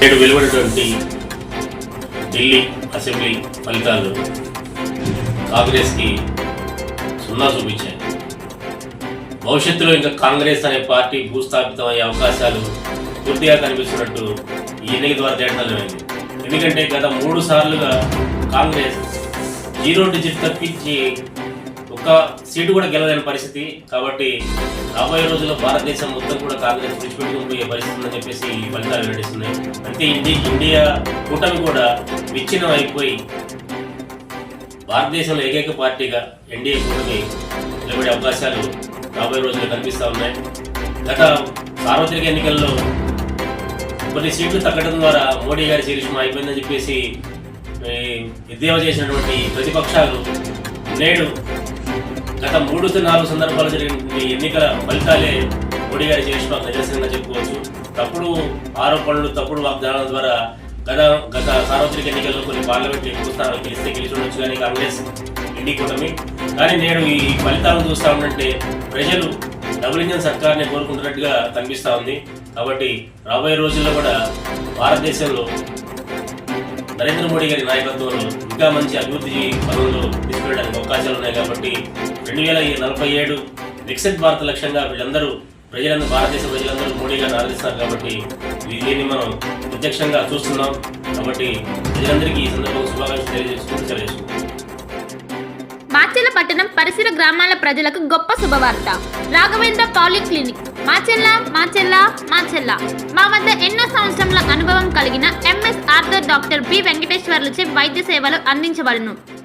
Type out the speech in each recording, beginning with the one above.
నేడు వెలువడినటువంటి ఢిల్లీ అసెంబ్లీ ఫలితాలు కాంగ్రెస్కి సున్నా చూపించాయి. భవిష్యత్తులో ఇంకా కాంగ్రెస్ అనే పార్టీ భూస్థాపితం అయ్యే అవకాశాలు పూర్తిగా కనిపిస్తున్నట్టు ఈ ఎన్నిక ద్వారా తేటతల్లమైంది ఎందుకంటే గత మూడు సార్లుగా కాంగ్రెస్ జీరో డిజిట్ తప్పించి ఒక్క సీటు కూడా గెలలేని పరిస్థితి. కాబట్టి రాబోయే రోజుల్లో భారతదేశం మొత్తం కూడా కాంగ్రెస్ విడిచిపెట్టుకుపోయే పరిస్థితి ఉందని చెప్పేసి ఈ ఫలితాలు వెల్లడిస్తున్నాయి. అంటే ఇండి ఇండియా కూటమి కూడా విచ్ఛిన్నం అయిపోయి భారతదేశంలో ఏకైక పార్టీగా ఎన్డీఏ కూటమి నిలబడే అవకాశాలు రాబోయే రోజుల్లో కనిపిస్తూ ఉన్నాయి. గత సార్వత్రిక ఎన్నికల్లో కొన్ని సీట్లు తగ్గడం ద్వారా మోడీ గారి శీర్షం అయిపోయిందని చెప్పేసి ఈ, ఎద్దేవా చేసినటువంటి ప్రతిపక్షాలు నేడు గత మూడు నాలుగు సందర్భాలు జరిగిన ఈ ఎన్నికల ఫలితాలే మోడీ గారి చేసిన నిదర్శనంగా చెప్పుకోవచ్చు. తప్పుడు ఆరోపణలు తప్పుడు వాగ్దానాల ద్వారా గత గత సార్వత్రిక ఎన్నికల్లో కొన్ని పార్లమెంట్ ఎక్కువ స్థానాలు గెలిస్తే గెలిచి ఉండొచ్చు కానీ కాంగ్రెస్ ఇండి కూటమి. కానీ నేను ఈ ఫలితాలను చూస్తా ఉంటే ప్రజలు డబుల్ ఇంజన్ సర్కార్ని కోరుకుంటున్నట్టుగా కనిపిస్తూ ఉంది. కాబట్టి రాబోయే రోజుల్లో కూడా భారతదేశంలో నరేంద్ర మోడీ గారి నాయకత్వంలో ఇంకా మంచి అభివృద్ధి పనులు తీసుకెళ్ళడానికి అవకాశాలు ఉన్నాయి కాబట్టి రెండు వేల నలభై ఏడు వికసిత్ భారత్ లక్ష్యంగా వీళ్ళందరూ ప్రజలందరూ భారతదేశ ప్రజలందరూ మోడీ గారిని ఆదరిస్తారు కాబట్టి దీన్ని మనం ప్రత్యక్షంగా చూస్తున్నాం కాబట్టి ప్రజలందరికీ ఈ సందర్భంగా శుభాకాంక్షలు తెలియజేసుకుంటూ తెలియజేసుకుంటాం మాచెల్ల పట్టణం పరిసర గ్రామాల ప్రజలకు గొప్ప శుభవార్త. రాఘవేంద్ర పాలిక్లినిక్. మాచెల్ల మాచెల్ల మాచెల్ల మా వద్ద ఎన్నో సంవత్సరముల అనుభవం కలిగిన ఎంఎస్ ఆర్థర్ డాక్టర్ బి వెంకటేశ్వర్లచే వైద్య సేవలు అందించబడును.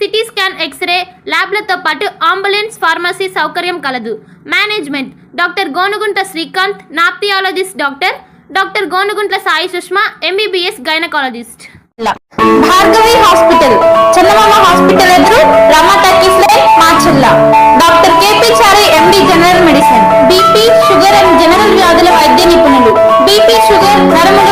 CT scan X ray ల్యాబ్లతో పాటు అంబులెన్స్ ఫార్మసీ సౌకర్యం కలదు. Management doctor Gonugunta Srikanth నాప్థియాలజిస్ట్ doctor doctor Gonuguntla Sai Sushma MBBS gynaecologist. Bhargavi hospital Chandamama hospital ఎదురు Rama talkies line Macherla. Doctor KP Chari MD general medicine. BP sugar and general వ్యాధుల వైద్య నిపుణులు. BP sugar నరముల